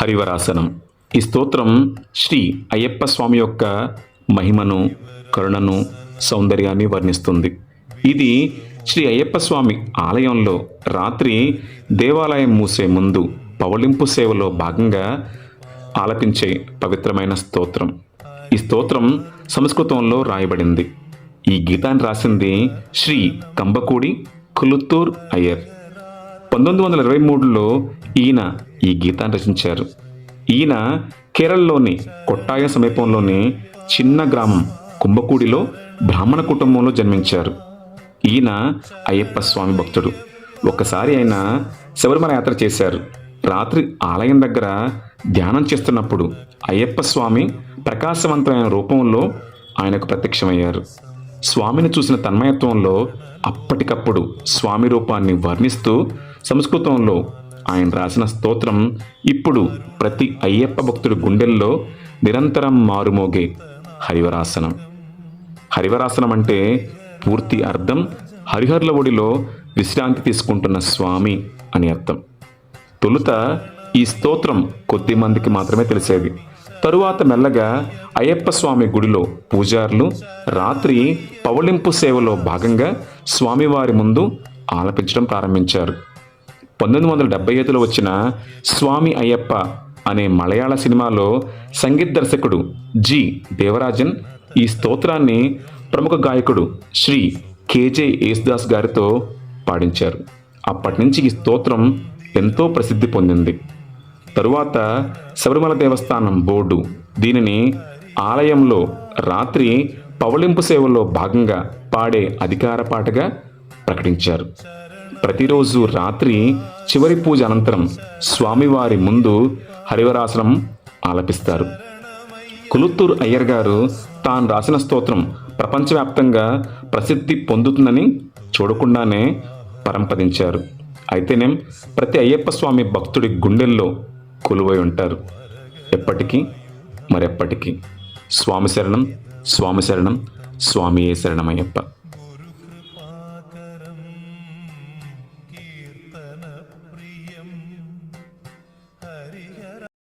హరివరాసనం. ఈ స్తోత్రం శ్రీ అయ్యప్ప స్వామి యొక్క మహిమను కరుణను సౌందర్యాన్ని వర్ణిస్తుంది. ఇది శ్రీ అయ్యప్ప స్వామి ఆలయంలో రాత్రి దేవాలయం మూసే ముందు పవళింపు సేవలో భాగంగా ఆలపించే పవిత్రమైన స్తోత్రం. ఈ స్తోత్రం సంస్కృతంలో రాయబడింది. ఈ గీతాన్ని రాసింది శ్రీ కంబకూడి కులుత్తూర్ అయ్యర్. పంతొమ్మిది వందల ఇరవై మూడులో ఈయన ఈ గీతాన్ని రచించారు. ఈయన కేరళలోని కొట్టాయ సమీపంలోని చిన్న గ్రామం కుంభకూడిలో బ్రాహ్మణ కుటుంబంలో జన్మించారు. ఈయన అయ్యప్ప స్వామి భక్తుడు. ఒకసారి ఆయన శబరిమల యాత్ర చేశారు. రాత్రి ఆలయం దగ్గర ధ్యానం చేస్తున్నప్పుడు అయ్యప్ప స్వామి ప్రకాశవంతమైన రూపంలో ఆయనకు ప్రత్యక్షమయ్యారు. స్వామిని చూసిన తన్మయత్వంలో అప్పటికప్పుడు స్వామి రూపాన్ని వర్ణిస్తూ సంస్కృతంలో ఆయన రాసిన స్తోత్రం ఇప్పుడు ప్రతి అయ్యప్ప భక్తుడి గుండెల్లో నిరంతరం మారుమోగే హరివరాసనం. హరివరాసనం అంటే పూర్తి అర్థం హరిహర్ల ఒడిలో విశ్రాంతి తీసుకుంటున్న స్వామి అని అర్థం. తొలుత ఈ స్తోత్రం కొద్ది మందికి మాత్రమే తెలిసేది. తరువాత మెల్లగా అయ్యప్ప స్వామి గుడిలో పూజారులు రాత్రి పవళింపు సేవలో భాగంగా స్వామివారి ముందు ఆలపించడం ప్రారంభించారు. పంతొమ్మిది వందల డెబ్బై ఐదులో వచ్చిన స్వామి అయ్యప్ప అనే మలయాళ సినిమాలో సంగీత దర్శకుడు జి. దేవరాజన్ ఈ స్తోత్రాన్ని ప్రముఖ గాయకుడు శ్రీ కేజే యేసుదాస్ గారితో పాడించారు. అప్పటి నుంచి ఈ స్తోత్రం ఎంతో ప్రసిద్ధి పొందింది. తరువాత శబరిమల దేవస్థానం బోర్డు దీనిని ఆలయంలో రాత్రి పవళింపు సేవలో భాగంగా పాడే అధికార పాటగా ప్రకటించారు. ప్రతిరోజు రాత్రి చివరి పూజ అనంతరం స్వామివారి ముందు హరివరాసనం ఆలపిస్తారు. కులుత్తూరు అయ్యర్ గారు తాను రాసిన స్తోత్రం ప్రపంచవ్యాప్తంగా ప్రసిద్ధి పొందుతుందని చూడకుండానే పరంపదించారు. అయితేనేం ప్రతి అయ్యప్ప స్వామి భక్తుడి గుండెల్లో కొలువై ఉంటారు. ఎప్పటికీ మరెప్పటికీ. స్వామి శరణం స్వామి శరణం స్వామియే శరణమయ్యప్ప.